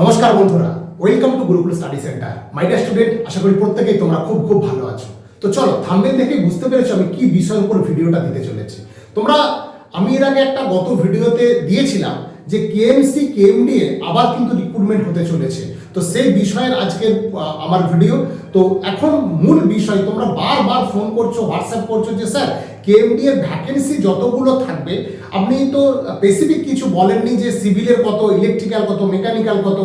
নমস্কার বন্ধুরা welcome to Gurukul study centre my dear student আশা করি প্রত্যেকেই তোমরা খুব খুব ভালো আছো। তো চলো থাম্বেল দেখে বুঝতে পেরেছ আমি কি বিষয়ের উপর ভিডিওটা দিতে চলেছি। তোমরা, আমি এর আগে একটা গত ভিডিওতে দিয়েছিলাম যে কেএমসি কেএমডি আবার কিন্তু রিক্রুটমেন্ট হতে চলেছে। তো সেই বিষয়ের আজকের আমার ভিডিও তো এখন মূল বিষয়, তোমরা বারবার ফোন করছ হোয়াটসঅ্যাপ করছ যে, স্যার কেএমডি এর ভ্যাকেন্সি যতগুলো থাকবে, আপনি তো স্পেসিফিক কিছু বলেননি যে সিভিলের কত ইলেকট্রিক্যাল কত মেকানিক্যাল কত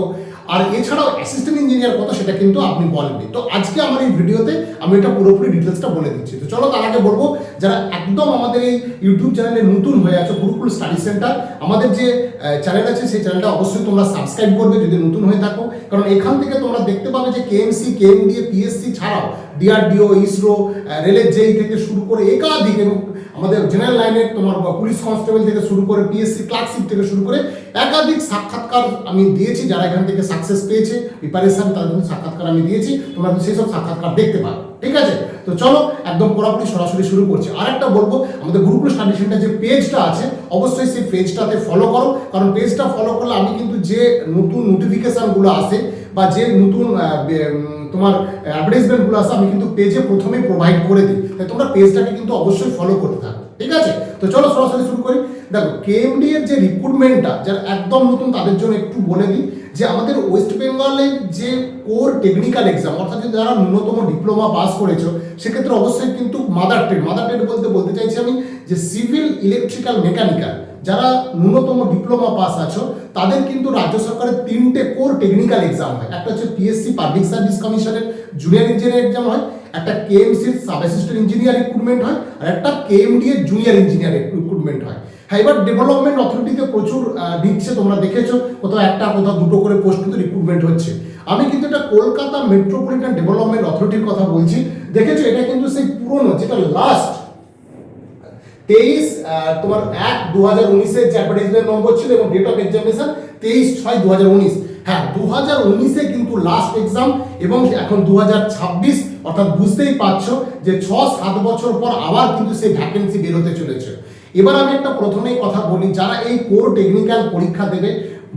আর এছাড়াও অ্যাসিস্ট্যান্ট ইঞ্জিনিয়ার কত সেটা কিন্তু আপনি বলেননি। তো আজকে আমার এই ভিডিওতে আমি এটা পুরোপুরি ডিটেলসটা বলে দিচ্ছি। তো চলো তার আগে বলব, যারা একদম আমাদের এই ইউটিউব চ্যানেলে নতুন হয়ে আছো গুরুকুল স্টাডি সেন্টার আমাদের যে চ্যানেল আছে, সেই চ্যানেলটা অবশ্যই তোমরা সাবস্ক্রাইব করবে যদি নতুন হয়ে থাকো। কারণ এখান থেকে তোমরা দেখতে পাবে যে কেএমসি কেএমডিএ পিএসসি ছাড়াও ডিআরডিও ইসরো রেলের জেই থেকে শুরু করে একাধিক এবং আমাদের জেনারেল লাইনের তোমার পুলিশ কনস্টেবল থেকে শুরু করে পিএসসি ক্লার্কশিপ থেকে শুরু করে একাধিক সাক্ষাৎকার আমি দিয়েছি, যারা এখান থেকে সাকসেস পেয়েছে প্রিপারেশন তাদের জন্য সাক্ষাৎকার আমি দিয়েছি, তোমরা সেই সব সাক্ষাৎকার দেখতে পাবে ঠিক আছে? তো চলো, একদম পুরোপুরি সরাসরি শুরু করছি। আরেকটা বলব, আমাদের গুরুকুল স্টাডি যে পেজটা আছে, অবশ্যই সেই পেজটাতে ফলো করো, কারণ পেজটা ফলো করলে আমি কিন্তু যে নতুন নোটিফিকেশনগুলো আসে বা যে নতুন তোমার অ্যাডভার্টাইজমেন্টগুলো আছে, আমি কিন্তু পেজে প্রথমে প্রোভাইড করে দিই। তাই তোমরা পেজটাকে কিন্তু অবশ্যই ফলো করতে থাকো, ঠিক আছে? তো চলো সরাসরি শুরু করি। দেখো কেএমডি এর যে রিক্রুটমেন্টটা যারা একদম নতুন, তাদের জন্য একটু বলে দিই, যে আমাদের ওয়েস্ট বেঙ্গলের যে কোর টেকনিক্যাল এক্সাম অর্থাৎ যদি যারা ন্যূনতম ডিপ্লোমা পাস করেছ, সেক্ষেত্রে অবশ্যই কিন্তু মাদার ট্রেড মাদার ট্রেড বলতে বলতে চাইছি আমি যে সিভিল ইলেকট্রিক্যাল মেকানিক্যাল যারা ন্যূনতম ডিপ্লোমা পাস আছো, তাদের কিন্তু রাজ্য সরকারের তিনটে কোর টেকনিক্যাল এক্সাম হয়। একটা হচ্ছে পিএসসি পাবলিক সার্ভিস কমিশনের জুনিয়র ইঞ্জিনিয়ার এক্সাম হয়, একটা কেএমসির সাব অ্যাসিস্ট্যান্ট ইঞ্জিনিয়ার রিক্রুটমেন্ট হয়, আর একটা কেএমডি এর জুনিয়র ইঞ্জিনিয়ার রিক্রুটমেন্ট হয়। হ্যাঁ এবার ডেভেলপমেন্ট অথরিটিতে প্রচুর দিচ্ছে, তোমরা দেখেছ, কোথাও একটা, কোথাও দুটো করে পোস্ট কিন্তু রিক্রুটমেন্ট হচ্ছে। আমি কিন্তু এটা কলকাতা মেট্রোপলিটন ডেভেলপমেন্ট অথরিটির কথা বলছি। দেখেছ, এটা কিন্তু সেই পুরনো, যেটা লাস্ট তেইশ তোমার এক দু হাজার উনিশের যে অ্যাডভার্টাইজমেন্ট নম্বর ছিল এবং ডেট অফ এক্সামিনেশন তেইশ ছয় দু হাজার উনিশ। হ্যাঁ দু হাজার উনিশে কিন্তু লাস্ট এক্সাম এবং এখন দু হাজার ছাব্বিশ, অর্থাৎ বুঝতেই পারছ যে ছ সাত বছর পর আবার কিন্তু সেই ভ্যাকেন্সি বেরোতে চলেছে। এবার আমি একটা প্রথমেই কথা বলি, যারা এই কোর টেকনিক্যাল পরীক্ষা দেবে,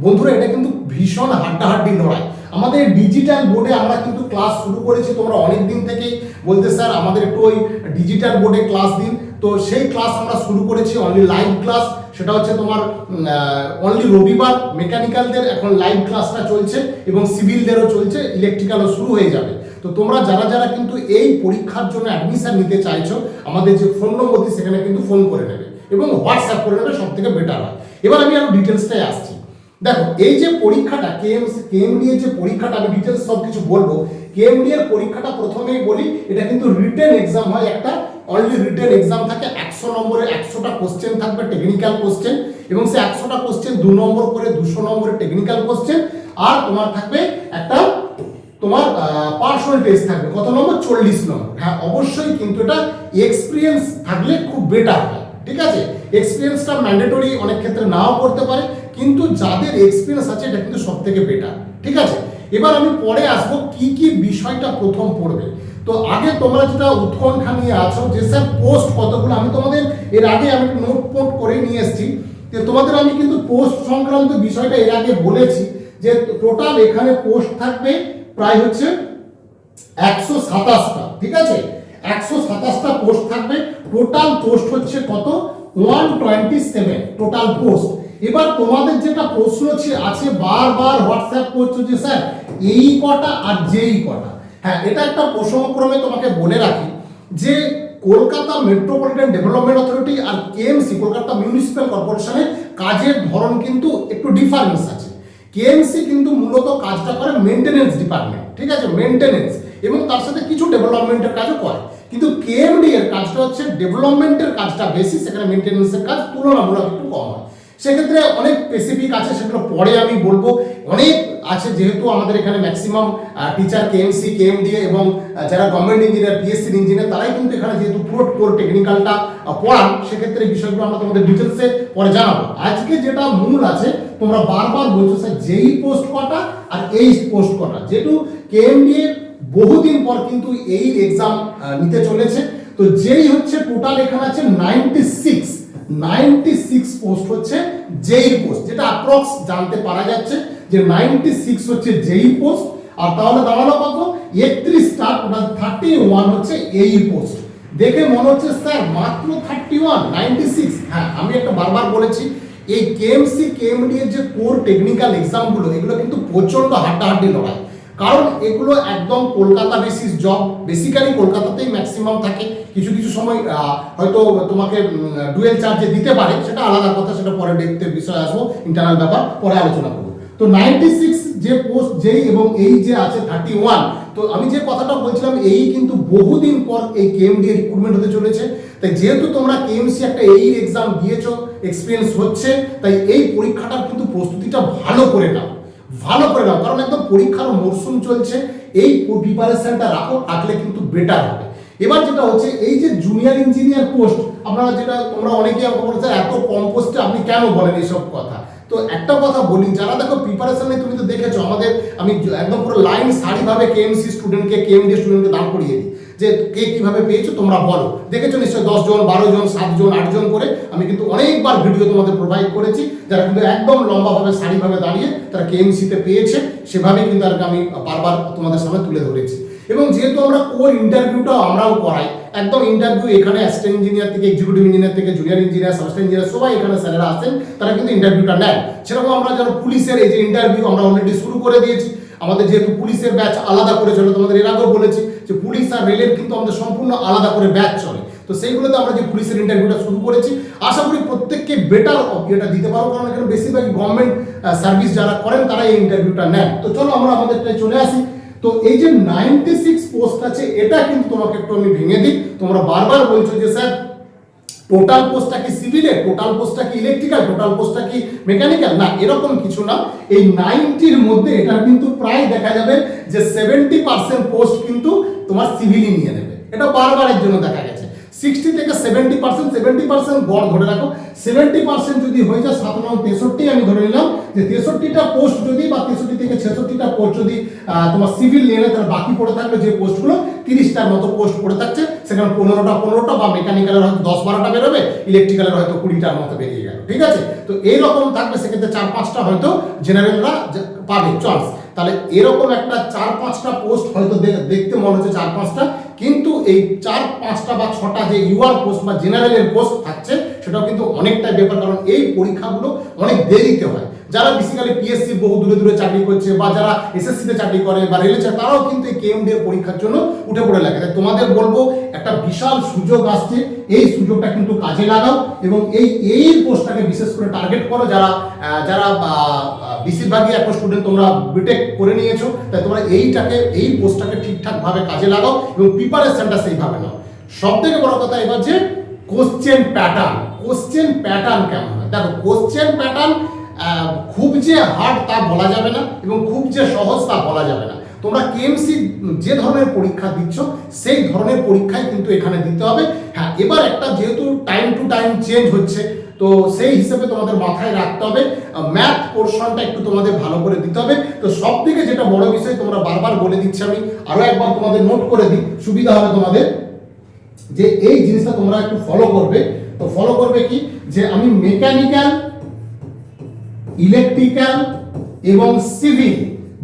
বন্ধুরা, এটা কিন্তু ভীষণ হাড্ডাহাড্ডি লড়াই। আমাদের ডিজিটাল বোর্ডে আমরা কিন্তু ক্লাস শুরু করেছি তোমরা অনেক দিন থেকেই বলতে, স্যার, আমাদের একটু ওই ডিজিটাল বোর্ডে ক্লাস দিন। তো সেই ক্লাস আমরা শুরু করেছি অনলি লাইভ ক্লাস সেটা হচ্ছে তোমার অনলি রবিবার মেকানিক্যালদের এখন লাইভ ক্লাসটা চলছে এবং সিভিলদেরও চলছে ইলেকট্রিক্যালও শুরু হয়ে যাবে। তো তোমরা যারা যারা কিন্তু এই পরীক্ষার জন্য অ্যাডমিশন নিতে চাইছো, আমাদের যে ফোন নম্বর দিই সেখানে কিন্তু ফোন করে নেবে এবং হোয়াটসঅ্যাপ করে নেবে সব থেকে বেটার হয়। এবার আমি আরও ডিটেলসটাই আসছি। দেখো, এই যে পরীক্ষাটা কেএমসি কেএমডি এর যে পরীক্ষাটা, আমি ডিটেলস সব কিছু বলব। কেএমডি এর পরীক্ষাটা প্রথমেই বলি, এটা কিন্তু রিটেন এক্সাম হয় একটা অনলি রিটেন এক্সাম থাকে, একশো নম্বরে একশোটা কোশ্চেন থাকবে টেকনিক্যাল কোশ্চেন এবং সে একশোটা কোশ্চেন দু নম্বর করে দুশো নম্বরের টেকনিক্যাল কোশ্চেন আর তোমার থাকবে একটা, তোমার পার্সোনাল টেস্ট থাকবে। কত নম্বর? চল্লিশ নম্বর। হ্যাঁ অবশ্যই কিন্তু এটা এক্সপিরিয়েন্স থাকলে খুব বেটার হয়। ঠিক আছে? এক্সপিরিয়েন্সটা ম্যান্ডেটরি অনেক ক্ষেত্রে নাও করতে পারে, কিন্তু যাদের এক্সপিরিয়েন্স আছে, এটা কিন্তু সব থেকে বেটার ঠিক আছে? এবার আমি পরে আসব কি কি বিষয়টা প্রথম পড়বে। তো আগে তোমরা যেটা উৎকণ্ঠা নিয়ে আছো, যে স্যার পোস্ট কতগুলো, আমি তোমাদের এর আগে আমি নোট পোট করে নিয়ে এসেছি। যে তোমাদের আমি কিন্তু পোস্ট সংক্রান্ত বিষয়টা এর আগে বলেছি যে টোটাল এখানে পোস্ট থাকবে প্রায় হচ্ছে একশো সাতাশটা, ঠিক আছে? একশো সাতাশটা পোস্ট থাকবে। টোটাল পোস্ট হচ্ছে কত? One twenty seven total post এবার তোমাদের যেটা প্রশ্ন আছে বারবার হোয়াটসঅ্যাপ করছ যে স্যার এই কটা আর যেই কটা। হ্যাঁ এটা একটা প্রসঙ্গক্রমে তোমাকে বলে রাখি যে কলকাতা মেট্রোপলিটন ডেভেলপমেন্ট অথরিটি আর কেএমসি কলকাতা মিউনিসিপ্যাল কর্পোরেশনের কাজের ধরন কিন্তু একটু ডিফারেন্স আছে। কেএমসি কিন্তু মূলত কাজটা করে মেনটেনেন্স ডিপার্টমেন্ট ঠিক আছে? মেনটেনেন্স এবং তার সাথে কিছু ডেভেলপমেন্টের কাজও করে। কিন্তু কেএমডি এর কাজটা হচ্ছে ডেভেলপমেন্টের কাজটা বেশি, সেখানে মেনটেনেন্সের কাজ তুলনামূলক একটু কম হয়। সেক্ষেত্রে অনেক স্পেসিফিক আছে, সেগুলো পরে আমি বলব। অনেক আছে যেহেতু আমাদের এখানে ম্যাক্সিমাম টিচার কেএমসি কেএমডি এবং যারা গভর্নমেন্ট ইঞ্জিনিয়ার পিএসসি ইঞ্জিনিয়ার তারাই কিন্তু এখানে যেহেতু পুরো কোর টেকনিক্যালটা পড়ান, সেক্ষেত্রে বিষয়গুলো আমরা তোমাদের ডিটেলসে পরে জানাব। আজকে যেটা মূল আছে, তোমরা বারবার বলছো স্যার যেই পোস্ট কটা আর এই পোস্ট কটা। যেহেতু কেএমডি বহুদিন পর কিন্তু এই এক্সাম নিতে চলেছে, তো যেই হচ্ছে টোটাল এখানে আছে ninety six ninety six post হচ্ছে জেই পোস্ট যেটা অ্যাপ্রক্স জানতে পারা যাচ্ছে যে নাইনটি সিক্স হচ্ছে জেই পোস্ট আর তাহলে দাঁড়াল কত? একত্রিশটা ওটা থার্টি ওয়ান হচ্ছে এই পোস্ট দেখে মনে হচ্ছে, স্যার, মাত্র থার্টি ওয়ান নাইনটি সিক্স হ্যাঁ আমি একটা বারবার বলেছি, এই কেএমসি কেএমডি এর যে কোর টেকনিক্যাল এক্সামগুলো এগুলো কিন্তু প্রচণ্ড হাড্ডাহাড্ডি লড়াই। কারণ এগুলো একদম কলকাতা বেসিস জব বেসিক্যালি কলকাতাতেই ম্যাক্সিমাম থাকে। কিছু কিছু সময় হয়তো তোমাকে ডুয়েল চার্জে দিতে পারে। সেটা আলাদা কথা, সেটা পরে দেখতে বিষয় আসব ইন্টারনাল ব্যাপার, পরে আলোচনা করব। তো নাইনটি সিক্স যে পোস্ট যেই এবং এই যে আছে থার্টি ওয়ান তো আমি যে কথাটা বলছিলাম, এই কিন্তু বহুদিন পর এই কেএমডি রিক্রুটমেন্ট হতে চলেছে। তাই যেহেতু তোমরা কেএমসি একটা এই এক্সাম দিয়েছ এক্সপিরিয়েন্স হচ্ছে, তাই এই পরীক্ষাটার কিন্তু প্রস্তুতিটা ভালো করে নাও। ভালো করে নাও। কারণ একদম পরীক্ষার মরশুম চলছে, এই প্রিপারেশনটা রাখো, রাখলে কিন্তু বেটার হবে। এবার যেটা হচ্ছে, এই যে জুনিয়র ইঞ্জিনিয়ার পোস্ট আপনারা যেটা, তোমরা অনেকেই এত কম পোস্টে আপনি কেন বলেন এইসব কথা? তো একটা কথা বলি, যারা দেখো প্রিপারেশনে তুমি তো দেখেছ, আমাদের আমি একদম পুরো লাইন সারিভাবে কেএমসি স্টুডেন্টকে কেএমডি স্টুডেন্টকে দাঁড় করিয়ে দিই। যে কে কীভাবে পেয়েছ তোমরা বলো। দেখেছ নিশ্চয়ই দশজন বারো জন সাতজন আটজন করে আমি কিন্তু অনেকবার ভিডিও তোমাদের প্রোভাইড করেছি। যারা কিন্তু একদম লম্বাভাবে, সারিভাবে দাঁড়িয়ে তারা কেএমসিতে পেয়েছে, সেভাবেই কিন্তু আর আমি বারবার তোমাদের সামনে তুলে ধরেছি। এবং যেহেতু আমরা কোর ইন্টারভিউটা আমরাও করাই, একদম ইন্টারভিউ এখানে অ্যাসিস্ট্যান্ট ইঞ্জিনিয়ার থেকে এক্সিকিউটিভ ইঞ্জিনিয়ার থেকে junior engineer sub assistant engineer সবাই এখানে স্যারেরা আসেন, তারা কিন্তু ইন্টারভিউটা নেন সেরকম আমরা যেন পুলিশের এই যে ইন্টারভিউ আমরা অলরেডি শুরু করে দিয়েছি আমাদের যেহেতু পুলিশের ব্যাচ আলাদা করে চলে, তোমাদের এর আগেও বলেছি যে পুলিশ আর রেলের কিন্তু আমাদের সম্পূর্ণ আলাদা করে ব্যাচ চলে। তো সেইগুলোতে আমরা যে পুলিশের ইন্টারভিউটা শুরু করেছি, আশা করি প্রত্যেককে বেটার ইয়েটা দিতে পারব কারণ এখানে বেশিরভাগই গভর্নমেন্ট সার্ভিস যারা করেন তারা এই ইন্টারভিউটা নেন। তো চলো আমরা আমাদেরটায় চলে আসি। তো এই যে নাইনটি সিক্স পোস্ট আছে, এটা কিন্তু তোমাকে একটু আমি ভেঙে দিই। তোমরা বারবার বলছো যে, স্যার টোটাল পোস্টটা কি সিভিলে টোটাল পোস্টটা কি ইলেকট্রিক্যাল টোটাল পোস্টটা কি মেকানিক্যাল না, এরকম কিছু না। এই নাইনটির মধ্যে এটা কিন্তু প্রায় দেখা যাবে যে সেভেন্টি পার্সেন্ট পোস্ট কিন্তু তোমার সিভিলই নিয়ে নেবে। এটা বারবারের জন্য দেখা গেছে। সিক্সটি থেকে সেভেন্টি পার্সেন্ট সেভেন্টি পার্সেন্ট গড় ধরে রাখো। সেভেন্টি পার্সেন্ট যদি হয়ে যায় সাত নয় তেষট্টি, আমি ধরে নিলাম যে তেষট্টিটা পোস্ট যদি বা তেষট্টি থেকে ছেষট্টিটা পোস্ট যদি তোমার সিভিল নিয়ে তাহলে বাকি পড়ে থাকবে যে পোস্টগুলো তিরিশটার মতো পোস্ট পড়ে থাকছে। সেখানে পনেরোটা পনেরোটা বা মেকানিক্যালের হয়তো দশ বারোটা বেরোবে ইলেকট্রিক্যালের হয়তো কুড়িটার মতো বেরিয়ে গেল, ঠিক আছে? তো এইরকম থাকবে, সেক্ষেত্রে চার পাঁচটা হয়তো জেনারেলরা পাবে চান্স তাহলে এরকম একটা চার পাঁচটা পোস্ট হয়তো দেখতে মনে হচ্ছে চার পাঁচটা। কিন্তু এই চার পাঁচটা বা ছটা যে ইউআর পোস্ট বা জেনারেলের পোস্ট থাকছে সেটাও কিন্তু অনেকটাই ব্যাপার, কারণ এই পরীক্ষাগুলো অনেক দেরিতে হয়। যারা বেসিক্যালি পিএসসি বহু দূরে দূরে চাকরি করছে বা যারা এসএসসিতে চাকরি করে বা রেলে চাকরি, তারাও কিন্তু এই কেএমডি এর পরীক্ষার জন্য উঠে পড়ে লাগে। তাই তোমাদের বলব, একটা বিশাল সুযোগ আসছে, এই সুযোগটা কিন্তু কাজে লাগাও এবং এই এই পোস্টটাকে বিশেষ করে টার্গেট করো যারা যারা বেশিরভাগই একটা স্টুডেন্ট তোমরা বিটেক করে নিয়েছো, তাই তোমরা এইটাকে, এই পোস্টটাকে ঠিকঠাকভাবে কাজে লাগাও এবং প্রিপারেশনটা সেইভাবে নাও। সব থেকে বড় কথা এবার যে কোশ্চেন প্যাটার্ন কোশ্চেন প্যাটার্ন কেমন হয়? দেখো কোশ্চেন প্যাটার্ন খুব যে হার্ড তা বলা যাবে না এবং খুব যে সহজ তা বলা যাবে না। তোমরা কেএমসি যে ধরনের পরীক্ষা দিচ্ছ, সেই ধরনের পরীক্ষাই কিন্তু এখানে দিতে হবে। হ্যাঁ এবার একটা যেহেতু টাইম টু টাইম চেঞ্জ হচ্ছে, তো সেই হিসেবে তোমাদের মাথায় রাখতে হবে ম্যাথ পোর্শনটা একটু তোমাদের ভালো করে দিতে হবে। তো সব থেকে যেটা বড় বিষয় তোমরা বারবার বলে দিচ্ছি আমি, আরও একবার তোমাদের নোট করে দিই, সুবিধা হবে তোমাদের যে এই জিনিসটা তোমরা একটু ফলো করবে। তো ফলো করবে কি? যে আমি মেকানিক্যাল ইলেকট্রিক্যাল এবং সিভিল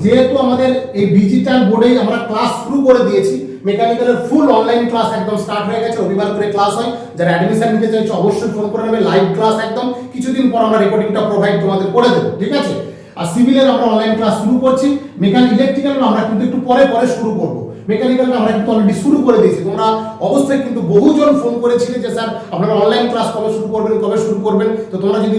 যেহেতু আমাদের এই ডিজিটাল বোর্ডেই আমরা ক্লাস শুরু করে দিয়েছি মেকানিক্যালের ফুল অনলাইন ক্লাস একদম স্টার্ট হয়ে গেছে, রবিবার করে ক্লাস হয়। যারা অ্যাডমিশন নিতে চাইছো অবশ্যই ফোন করে নেবে লাইভ ক্লাস একদম। কিছুদিন পর আমরা রেকর্ডিংটা প্রোভাইড তোমাদের করে দেবো, ঠিক আছে? আর সিভিলের আমরা অনলাইন ক্লাস শুরু করছি। মেকান ইলেকট্রিক্যাল আমরা কিন্তু একটু পরে পরে শুরু করব। মেকানিক্যালটা আমরা কিন্তু অলরেডি শুরু করে দিয়েছি। তোমরা অবশ্যই কিন্তু বহুজন ফোন করেছিলে যে, স্যার, আপনারা অনলাইন ক্লাস কবে শুরু করবেন, কবে শুরু করবেন? তো তোমরা যদি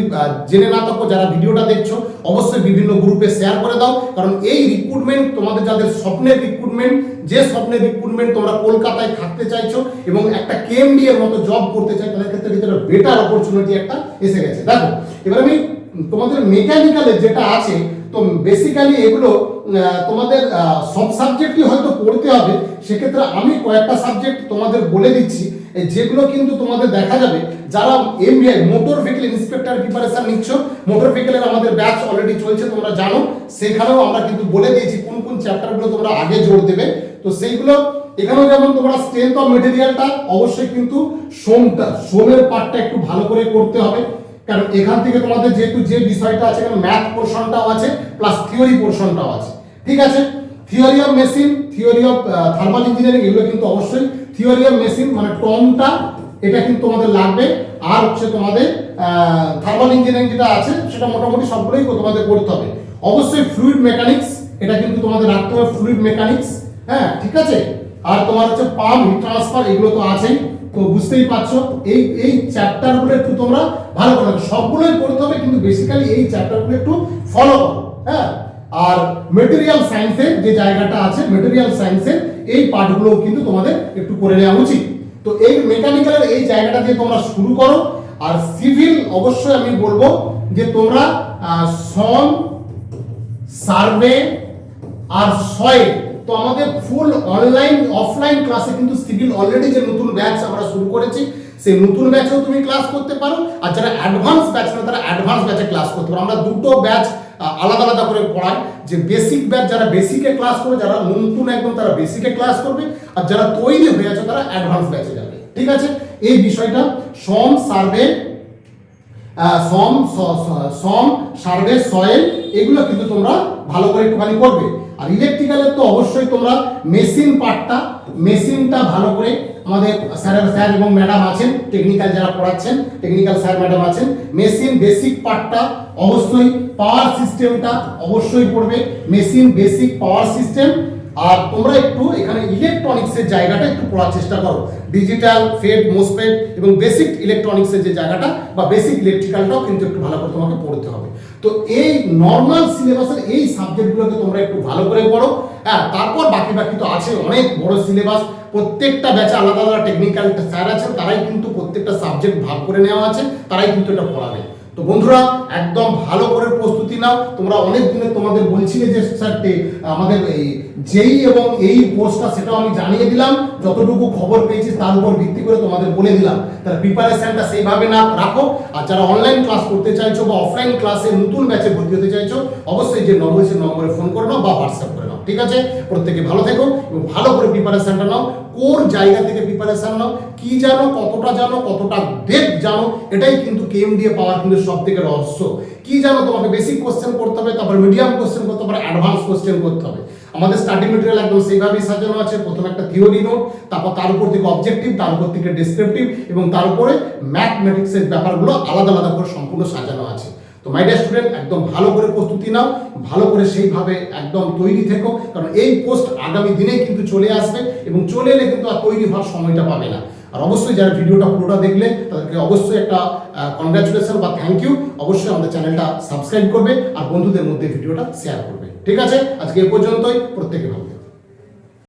জেনে না থাকো, যারা ভিডিওটা দেখছ, অবশ্যই বিভিন্ন গ্রুপে শেয়ার করে দাও। কারণ এই রিক্রুটমেন্ট তোমাদের যাদের স্বপ্নের রিক্রুটমেন্ট যে স্বপ্নের রিক্রুটমেন্ট তোমরা কলকাতায় থাকতে চাইছো এবং একটা কেএমডি এর মতো জব করতে চাই তাদের ক্ষেত্রে কিন্তু বেটার অপরচুনিটি একটা এসে গেছে। দেখো, এবার আমি তোমাদের মেকানিক্যালের যেটা আছে তো বেসিক্যালি এগুলো তোমাদের সব সাবজেক্টই হয়তো পড়তে হবে। সেক্ষেত্রে আমি কয়েকটা সাবজেক্ট তোমাদের বলে দিচ্ছি। যেগুলো কিন্তু তোমাদের দেখা যাবে। যারা MBI motor vehicle inspector preparation নিচ্ছ মোটর ভেহিকেলের আমাদের ব্যাচ অলরেডি চলছে, তোমরা জানো। সেখানেও আমরা কিন্তু বলে দিয়েছি কোন কোন চ্যাপ্টারগুলো তোমরা আগে জোর দেবে। তো সেইগুলো, এখানেও যেমন তোমরা স্ট্রেংথ অফ মেটেরিয়ালটা অবশ্যই কিন্তু সোমটা, সোমের পার্টটা একটু ভালো করে করতে হবে। কারণ এখান থেকে তোমাদের যেহেতু যে বিষয়টা আছে, এখানে ম্যাথ পোর্শনটাও আছে প্লাস থিওরি পোর্শনটাও আছে। ঠিক আছে? Theory of machine theory of thermal engineering এগুলো কিন্তু অবশ্যই থিওরি অফ মেশিন মানে টমটা এটা কিন্তু তোমাদের লাগবে। আর হচ্ছে তোমাদের থার্মাল ইঞ্জিনিয়ারিং যেটা আছে, সেটা মোটামুটি সবগুলোই তোমাদের করতে হবে। অবশ্যই ফ্লুইড মেকানিক্স এটা কিন্তু তোমাদের রাখতে হবে ফ্লুইড মেকানিক্স হ্যাঁ ঠিক আছে? আর তোমার হচ্ছে পাম্প হিট ট্রান্সফার এগুলো তো আছেই। তো বুঝতেই পারছ? এই এই চ্যাপ্টারগুলো একটু তোমরা ভালো করে। সবগুলোই করতে হবে, কিন্তু বেসিক্যালি এই চ্যাপ্টারগুলো একটু ফলো করো হ্যাঁ? আর মেটেরিয়াল সায়েন্সের যে জায়গাটা আছে মেটেরিয়াল সায়েন্সের এই পার্টগুলো কিন্তু তোমাদের একটু করে নেওয়া উচিত। তো এই মেকানিক্যালের এই জায়গাটা দিয়ে তোমরা শুরু করো, আর সিভিল অবশ্যই আমি বলব যে তোমরা শ্রম সার্ভে আর সয়েল তো আমাদের ফুল অনলাইন অফলাইন ক্লাসে কিন্তু সিভিল অলরেডি যে নতুন ব্যাচ আমরা শুরু করেছি, সেই নতুন ব্যাচেও তুমি ক্লাস করতে পারো। আর যারা অ্যাডভান্স ব্যাচ না তারা অ্যাডভান্স ব্যাচে ক্লাস করতে পারো। আমরা দুটো ব্যাচ আলাদা আলাদা করে পড়াই। যে বেসিক ব্যাচ যারা বেসিকে ক্লাস করবে, যারা নতুন একদম তারা বেসিকে ক্লাস করবে। আর যারা তৈরি হয়ে আছে, তারা অ্যাডভান্স ব্যাচে যাবে। ঠিক আছে? এই বিষয়টা, সম সার্ভে সম সম সার্ভে সয়েল, এগুলো কিন্তু তোমরা ভালো করে একটুখানি করবে। আর ইলেকট্রিক্যালের তো অবশ্যই তোমরা মেশিন পার্টটা মেশিনটা ভালো করে আমাদের স্যারের স্যার এবং ম্যাডাম আছেন টেকনিক্যাল যারা পড়াচ্ছেন টেকনিক্যাল স্যার ম্যাডাম আছেন মেশিন বেসিক পার্টটা অবশ্যই পাওয়ার সিস্টেমটা অবশ্যই পড়বে। মেশিন বেসিক পাওয়ার সিস্টেম আর তোমরা একটু এখানে ইলেকট্রনিক্সের জায়গাটা একটু পড়ার চেষ্টা করো। ডিজিটাল ফেড মোসপেড এবং বেসিক ইলেকট্রনিক্সের যে জায়গাটা বা বেসিক ইলেকট্রিক্যালটাও কিন্তু একটু ভালো করে তোমাকে পড়তে হবে। তো এই নর্মাল সিলেবাসের এই সাবজেক্টগুলোকে তোমরা একটু ভালো করে পড়ো। হ্যাঁ তারপর বাকি বাকি তো আছে অনেক বড় সিলেবাস প্রত্যেকটা ব্যাচে আলাদা আলাদা টেকনিক্যাল স্যার আছেন তারাই কিন্তু প্রত্যেকটা সাবজেক্ট ভাগ করে নেওয়া আছে, তারাই কিন্তু এটা পড়াবে। তো বন্ধুরা, একদম ভালো করে প্রস্তুতি নাও। তোমরা অনেক দিনে তোমাদের বলছিলে যে, স্যার টে- আমাদের এই যেই এবং এই পোস্টটা সেটাও আমি জানিয়ে দিলাম। যতটুকু খবর পেয়েছি তার উপর ভিত্তি করে তোমাদের বলে দিলাম। তার প্রিপারেশনটা সেইভাবে না রাখো। আর যারা অনলাইন ক্লাস করতে চাইছো বা অফলাইন ক্লাসে নতুন ব্যাচে ভর্তি হতে চাইছো, অবশ্যই যে নম্বর সেই নম্বরে ফোন করে নাও বা হোয়াটসঅ্যাপ করে নাও। ঠিক আছে? প্রত্যেকে ভালো থেকো এবং ভালো করে প্রিপারেশনটা নাও। কোন জায়গা থেকে প্রিপারেশন নাও? কি জানো? কতটা জানো? কতটা ডেপ জানো? এটাই কিন্তু কেএমডিএ পাওয়ার কিন্তু সব থেকে রহস্য। কি জানো তোমাকে? বেসিক কোশ্চেন করতে হবে, তারপর মিডিয়াম কোশ্চেন করতে হবে অ্যাডভান্স কোশ্চেন করতে হবে। আমাদের স্টাডি মেটেরিয়াল একদম সেইভাবেই সাজানো আছে। প্রথমে একটা থিওরি নোট তারপর তার উপর থেকে অবজেক্টিভ তার উপর থেকে ডেসক্রিপটিভ এবং তার উপরে ম্যাথমেটিক্সের ব্যাপারগুলো আলাদা আলাদা করে সম্পূর্ণ সাজানো আছে। তো মাই ডিয়ার স্টুডেন্ট একদম ভালো করে প্রস্তুতি নাও, ভালো করে সেইভাবে একদম তৈরি থেকো, কারণ এই পোস্ট আগামী দিনেই কিন্তু চলে আসবে এবং চলে এলে কিন্তু আর তৈরি হওয়ার সময়টা পাবে না। আর অবশ্যই যারা ভিডিওটা পুরোটা দেখলে, তাদেরকে অবশ্যই একটা কংগ্রাচুলেশন বা থ্যাংক ইউ অবশ্যই আমাদের চ্যানেলটা সাবস্ক্রাইব করবে আর বন্ধুদের মধ্যে ভিডিওটা শেয়ার করবে ঠিক আছে আজকে এ পর্যন্তই, প্রত্যেকে ভালো।